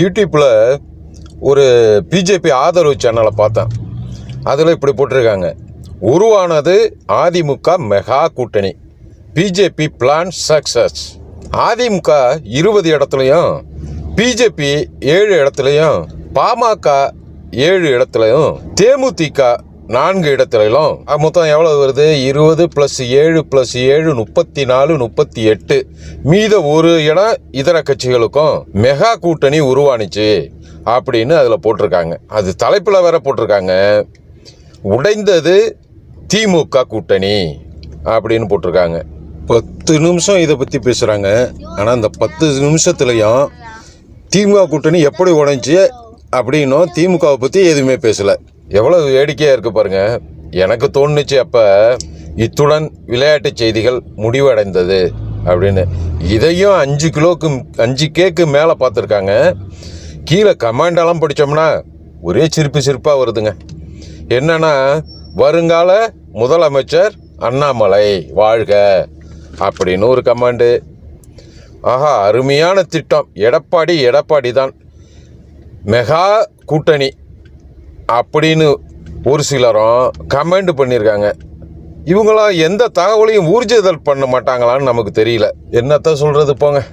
யூடியூப்பில் ஒரு பிஜேபி ஆதரவு சேனலை பார்த்தேன். அதில் இப்படி போட்டிருக்காங்க. உருவானது அதிமுக மெகா கூட்டணி. பிஜேபி பிளான் சக்சஸ் அதிமுக இருபது இடத்துலையும் பிஜேபி ஏழு இடத்துலையும் பாமக ஏழு இடத்துலையும் தேமுதிக நான்கு இடத்துலையும் மொத்தம் எவ்வளவு வருது? இருபது ப்ளஸ் ஏழு ப்ளஸ் ஏழு முப்பத்தி நாலு முப்பத்தி எட்டு மீத ஒரு இடம் இதர கட்சிகளுக்கும் மெகா கூட்டணி உருவானுச்சு அப்படின்னு அதில் போட்டிருக்காங்க. அது தலைப்பில் வேற போட்டிருக்காங்க. உடைந்தது திமுக கூட்டணி அப்படின்னு போட்டிருக்காங்க. பத்து நிமிஷம் இதை பற்றி பேசுகிறாங்க ஆனால் அந்த பத்து நிமிஷத்துலையும் திமுக கூட்டணி எப்படி உடைஞ்சி அப்படின்னும் திமுகவை பற்றி எதுவுமே பேசலை. எவ்வளவு வேடிக்கையாக இருக்கு பாருங்க. எனக்கு தோணுச்சு அப்போ இத்துடன் விளையாட்டு செய்திகள் முடிவடைந்தது அப்படின்னு. இதையும் அஞ்சு கிலோக்கு அஞ்சு கேக்கு மேலே பார்த்துருக்காங்க. கீழே கமாண்டெல்லாம் படித்தோம்னா ஒரே சிரிப்பு சிரிப்பாக வருதுங்க. என்னன்னா வருங்கால முதலமைச்சர் அண்ணாமலை வாழ்க அப்படின்னு ஒரு கமாண்டு ஆஹா அருமையான திட்டம். எடப்பாடி எடப்பாடி தான் மெகா கூட்டணி. அப்படின்னு ஒரு சிலரும் கமெண்ட் பண்ணியிருக்காங்க. இவங்களாம் எந்த தகவலையும் ஊர்ஜிதல் பண்ண மாட்டாங்களான்னு நமக்கு தெரியல. என்னத்த சொல்கிறது போங்க.